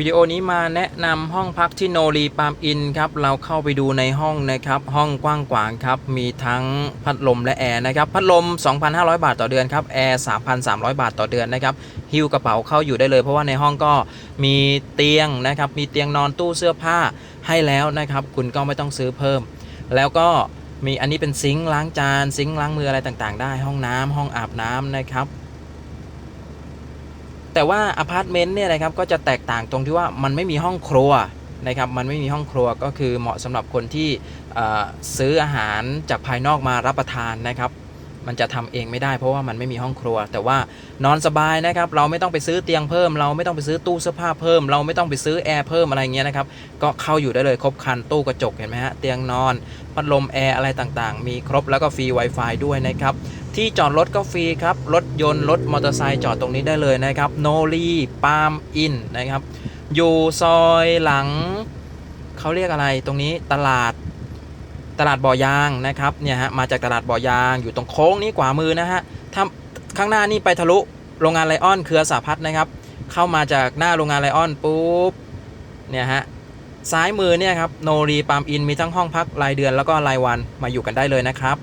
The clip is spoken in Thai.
วิดีโอนี้มาแนะนำห้องพักที่โนรีปามอินครับ เราเข้าไปดูในห้องนะครับ ห้องกว้างขวางครับ มีทั้งพัดลมและแอร์นะครับ พัดลม 2,500 บาทต่อเดือนครับ แอร์ 3,300 บาทต่อเดือนนะครับ หิ้วกระเป๋าเข้าอยู่ได้เลย เพราะว่าในห้องก็มีเตียงนะครับ มีเตียงนอนตู้เสื้อผ้าให้แล้วนะครับ คุณก็ไม่ต้องซื้อเพิ่ม แล้วก็มีอันนี้เป็นซิงค์ล้างจาน ซิงค์ล้างมืออะไรต่างๆ ได้ ห้องน้ำห้องอาบน้ำนะครับ แต่ว่าอพาร์ตเมนต์เนี่ยนะครับก็จะแตกต่างตรงที่ว่ามันไม่มีห้องครัวนะครับมันไม่มีห้องครัวก็คือเหมาะสำหรับคนที่ซื้ออาหารจากภายนอกมารับประทานนะครับ มันจะทำเองไม่ได้เพราะว่ามันไม่มีห้องครัว แต่ว่านอนสบายนะครับเราไม่ต้องไปซื้อเตียงเพิ่ม เราไม่ต้องไปซื้อตู้เสื้อผ้าเพิ่ม เราไม่ต้องไปซื้อแอร์เพิ่มอะไรเงี้ยนะครับก็เข้าอยู่ได้เลยครบครันตู้กระจกเห็นไหมฮะเตียงนอนพัดลมแอร์อะไรต่างๆ มีครบแล้วก็ฟรี Wi-Fi ด้วยนะครับ ที่จอดรถก็ฟรีครับ รถยนต์ รถมอเตอร์ไซค์จอดตรงนี้ได้เลยนะครับ โนรีปาล์มอินนะครับ อยู่ซอยหลัง เขาเรียกอะไรตรงนี้ตลาดตลาดบ่อยางนะครับเนี่ยฮะมาจากตลาดบ่อยางอยู่ตรงโค้งนี้ขวามือนะฮะถ้าข้างหน้านี่ไปทะลุโรงงานไลออนเครือสาพัฒน์นะครับ เข้ามาจากหน้าโรงงานไลออนปุ๊บเนี่ยฮะซ้ายมือเนี่ยครับโนรีปามอินมีทั้งห้องพักรายเดือนแล้วก็รายวันมาอยู่กันได้เลยนะครับ